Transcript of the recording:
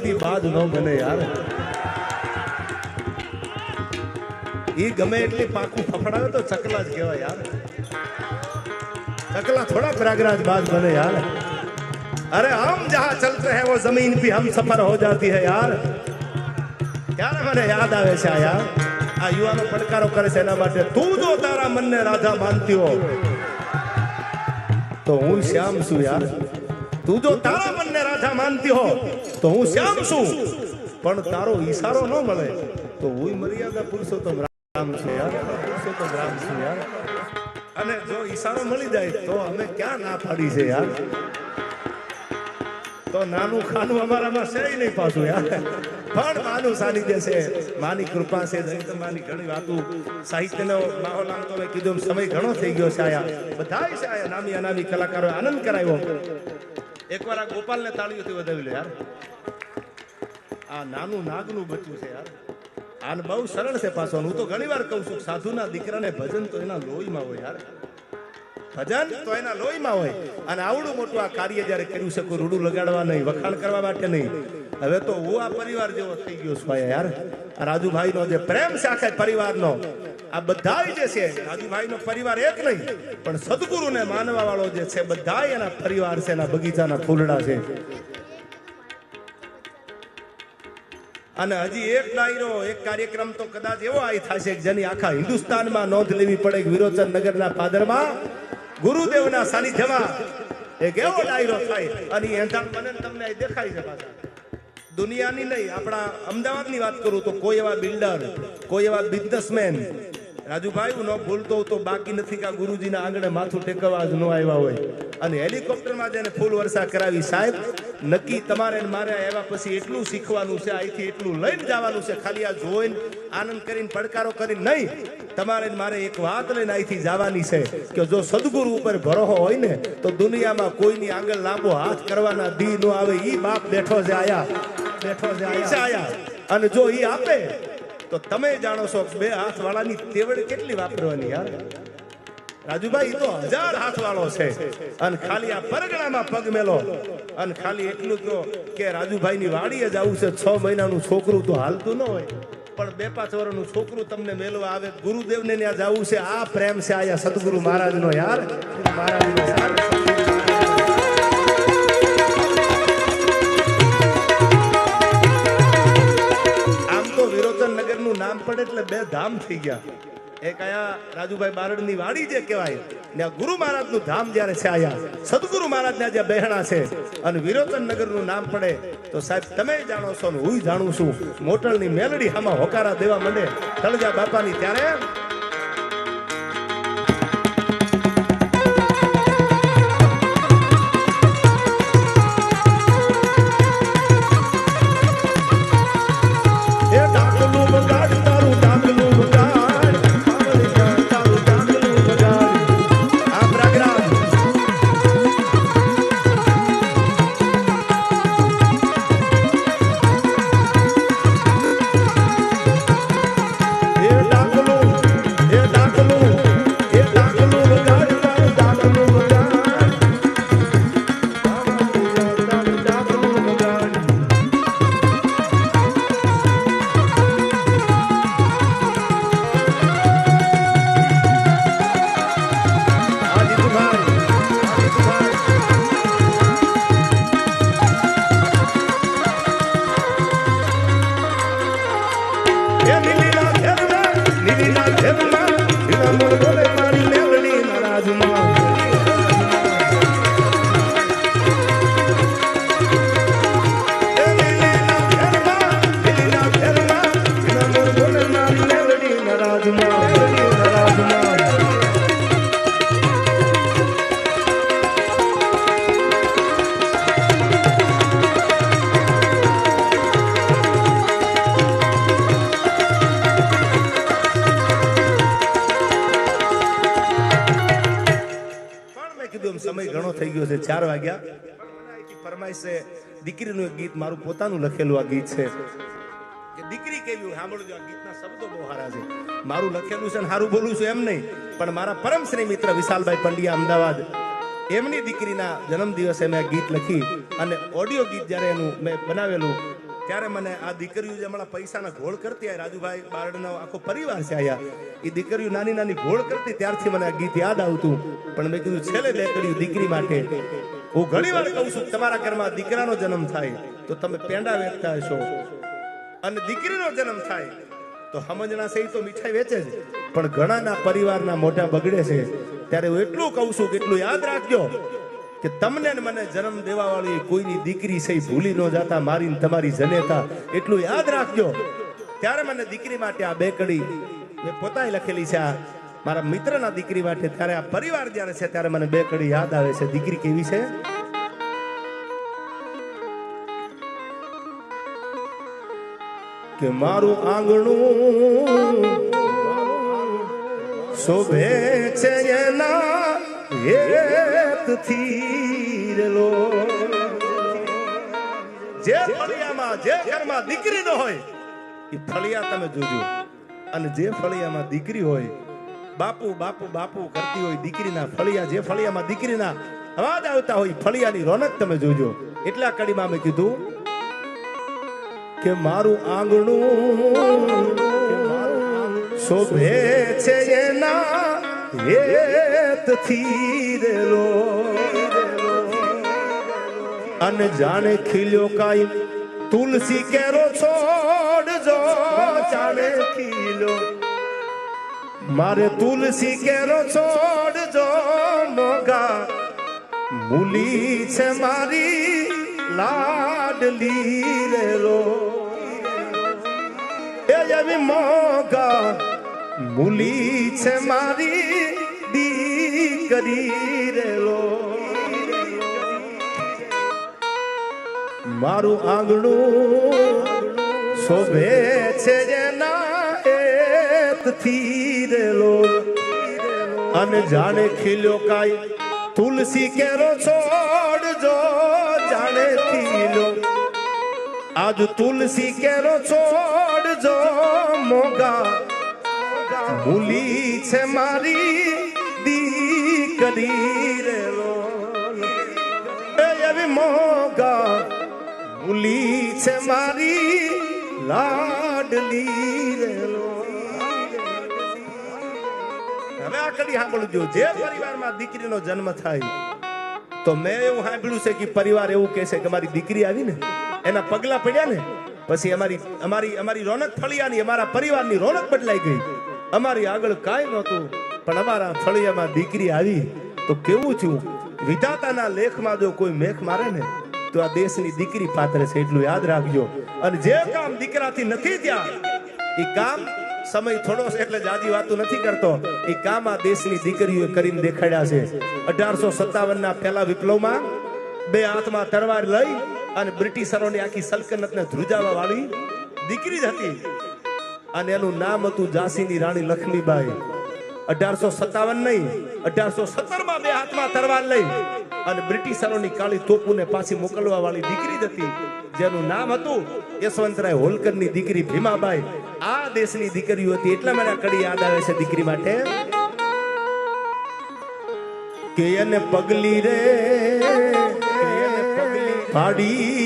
દી બાદ ન બને યાર ઈ ગમે એટલી પાકું ફફડાવે તો ચકલા જ કહેવાય યાર चकला थोड़ा प्रयागराज बात बने यार अरे हम जहाँ चलते हैं वो जमीन भी हम सफर हो जाती है यार ક્યારે મને યાદ આવે છે આ યાર આ યુવાનો પડકારો કરે છે એના માટે તું જો તારા મનને રાધા માનતી હો તો હું શ્યામ છું યાર તું જો તારા મનને રાધા માનતી હો, તો હું શ્યામ છું. પણ તારો ઈશારો ન મળે, તો હું મર્યાદા પુરુષોત્તમ રામ છું યાર. પુરુષોત્તમ રામ છું યાર. અને જો ઈશારો મળી જાય, તો અમે ક્યાં ના પાડી છે યાર? તો નાનું ખાનું અમારામાં છે નહીં પાછું યાર. પણ માનું સાનિધ્ય છે. માની કૃપા છે. માની ઘણી વાતો. સાહિત્યનો માહોલ આમ તો કીધું સમય ઘણો થઈ ગયો છે આયા. બધા છે આયા. નામી અનામી કલાકારો આનંદ કરાવ્યો. એકવાર આ ગોપાલને તાળીઓથી વધાવી લે યાર. આ નાનું નાગનું બચ્ચું છે યાર. આને બહુ સરળ છે પાછો. હું તો ઘણી વાર કહું છું, સાધુના દીકરાને ભજન તો એના લોહીમાં હોય યાર. ભજન તો એના લોહીમાં હોય. અને આવડું મોટું આ કાર્ય જ્યારે કર્યું છે રૂડું લગાડવા નહીં, વખાણ કરવા માટે નહીં. હવે તો હું આ પરિવાર જેવો થઈ ગયો છું યાર. રાજુભાઈનો જે પ્રેમ છે પરિવારનો આ બધા જે છે, રાજુભાઈનો પરિવાર એક નહીં, પણ સદગુરુને માનવા વાળો જે છે બધા એના પરિવાર છે, એના બગીચાના ફૂલડા છે. અને હજી એક ડાયરો, એક કાર્યક્રમ તો કદાચ એવો આય થશે જેની આખા હિન્દુસ્તાનમાં નોંધ લેવી પડે કે વિરોચન નગરના પાદરમાં ગુરુદેવના સાનિધ્યમાં એક એવો ડાયરો થાય. અને એંધાણ બને તમને દેખાય છે દુનિયાની નહીં, આપણા અમદાવાદની વાત કરું તો કોઈ એવા બિલ્ડર, કોઈ એવા બિઝનેસમેન રાજુભાઈ, હું ન ભૂલતો તો બાકી નથી કે ગુરુજીના આંગણે માથું ટેકવા જ ન આવ્યા હોય. અને હેલિકોપ્ટરમાં જેને ફૂલ વર્ષા કરાવી, સાહેબ, નક્કી તમારે મારે આવ્યા પછી એટલું શીખવાનું છે, અહીંથી એટલું લઈને જવાનું છે, ખાલી આ જોઈને આનંદ કરીને પડકારો કરીને નહીં. તમારે મારે એક વાત લઈને અહીંથી જવાની છે કે જો સદગુરુ ઉપર ભરોહો હોય ને, તો દુનિયામાં કોઈની આંગળ લાંબો હાથ કરવાના દી ન આવે. એ બાપ બેઠો છે આયા. બેઠો છે આયા. અને જો એ આપે તો તમે જાણો છો બે હાથ વાળાની તેવડ કેટલી વાપરવાની યાર રાજુભાઈ તો હજાર હાથ વાળો છે. અને ખાલી આ પરગણામાં પગ મેલો. અને ખાલી એટલું કહો કે રાજુભાઈ ની વાડીએ જ આવું છે, છ મહિનાનું છોકરું તો હાલતું ન હોય. પણ બે પાંચ વર્ષનું છોકરું તમને મેળવા આવે, ગુરુદેવને ત્યાં જવું છે. આ પ્રેમ છે આયા સદગુરુ મહારાજનો, યાર? મહારાજનો બે ધામ થઈ ગયા. એક આયા રાજુભાઈ બારડની વાડી જે કહેવાય, ને ગુરુ મહારાજનું ધામ જ્યારે છે આયા, સદગુરુ મહારાજ ના જે બહેણા છે, અને વિરોચન નગરનું નામ પડે, તો સાહેબ તમે જાણો છો ને હું જાણું છું મોટલની મેલડી આમાં હોકારા દેવા માંડે, તળજા બાપાની ત્યારે Everybody એમ સમય ઘણો થઈ ગયો છે, ચાર વાગ્યા. ફરમાઈશ છે, દીકરીનું એક ગીત મારું પોતાનું લખેલું આ ગીત છે. દીકરી કેવી સાંભળજો, આ ગીતના શબ્દો બહુ સારા છે. મારું લખેલું છે ને સારું બોલું છું એમ નહીં, પણ મારા પરમ શ્રી મિત્ર વિશાલભાઈ પંડ્યા અમદાવાદ, એમની દીકરીના જન્મ દિવસે મેં ગીત લખી અને ઓડિયો ગીત જ્યારે એનું મેં બનાવેલું ત્યારે મને આ દીકરીઓ જે હમણાં પૈસાના ઘોળ કરતી આ રાજુભાઈ બારડનો આખો પરિવાર છે આયા એ દીકરીઓ નાની નાની ઘોળ કરતી ત્યારથી મને આ ગીત યાદ આવતું. પણ મેં કીધું, છેલ્લે દીકરીઓ દીકરી માટે. હું ઘણી વાર કહું છું, તમારા ઘરમાં દીકરાનો જન્મ થાય, તો તમે પેંડા વેચતા હશો. અને દીકરીનો જન્મ થાય, તો સમજણા છે તો મીઠાઈ વેચે જ. પણ ઘણાના પરિવારના મોઢા બગડે છે. ત્યારે હું એટલું કહું છું કે એટલું યાદ રાખજો. કે તમને મને જન્મ દેવા વાળી કોઈની દીકરી છે ભૂલી ન જાતા, મારીને તમારી જનેતા. એટલું યાદ રાખજો. ત્યારે મને દીકરી માટે આ બે કડી મેં પોતાએ લખેલી છે. આ મારા મિત્રના દીકરી માટે ત્યારે આ પરિવાર જ્યારે છે ત્યારે મને બે કડી યાદ આવે છે. દીકરી કેવી છે? કે મારું આંગણું શોભે છે એના. જે ફળિયામાં, જે ઘરમાં દીકરી ન હોય, એ ફળિયા તમે જોજો. અને જે ફળિયામાં દીકરી હોય, બાપુ બાપુ બાપુ કરતી હોય દીકરીના ફળિયા, જે ફળિયામાં દીકરીના અવાજ આવતા હોય ફળિયાની રોનક તમે જોજો. એટલા કડીમાં મેં કીધું કે મારું આંગણું શોભે છે એના હેતથી રેલો અને જાણે ખીલ્યો કાઈ તુલસી કેરો છોડજો જાણે ખીલ્યો મારે તુલસી કેરો છોડજો મોગા મૂલી છે મારી લાડલી રેલો એ એવી મોગા મૂલી છે મારી દીકરી રેલો મારું આંગણું શોભે છે જેના હેતથી રેલો અને જાણે ખીલ્યો કાઈ તુલસી કેરો છોડજો જાણે ખીલ્યો આજ તુલસી કેરો છોડજો મોગા મૂલી છે મારી દીકરી એ એવી મોગા ભૂલી છે મારી લાડલી રેલો. હવે આ કડી સાંભળજો, જે પરિવારમાં દીકરીનો જન્મ થાય, તો મેં એવું સાંભળ્યું છે કે પરિવાર એવું કહે છે કે મારી દીકરી આવી ને, એના પગલા પડ્યા ને, પછી અમારી અમારી અમારી રોનક ફળિયાની અમારા પરિવારની રોનક બદલાઈ ગઈ. અમારી આગળ કાંઈ નહોતું, પણ અમારા ફળિયામાં દીકરી આવી. તો કેવું થયું? વિધાતાના લેખમાં જો કોઈ મેખ મારે ને, તો આ દેશની દીકરી પાત્ર છે, એટલું યાદ રાખજો. અને જે કામ દીકરાથી નથી ત્યાં એ કામ સમય થોડો છે, એટલે જાજી વાતો નથી કરતો. એ કામ આ દેશની દીકરીઓ કરીને દેખાડ્યા છે. અઢારસો સત્તાવન ના પહેલા વિપ્લવમાં બે હાથમાં તરવાર લઈ અને બ્રિટિશરોની આખી સલ્તનતને ધ્રુજાવા વાળી દીકરી જ હતી. અને એનું નામ હતું ઝાંસીની રાણી લક્ષ્મીબાઈ. અઢારસો સત્તાવન નહીં, અઢારસો સત્તરમાં બે હાથમાં તરવાર લઈ અને બ્રિટિશરોની કાળી તોપુને પાછી મોકલવા વાળી દીકરી હતી, જેનું નામ હતું યશવંતરાય હોલકરની દીકરી ભીમાબાઈ. આ દેશની દીકરીઓ હતી, એટલા મને કડી યાદ આવે છે દીકરી માટે. કે એને પગલી રે પાડી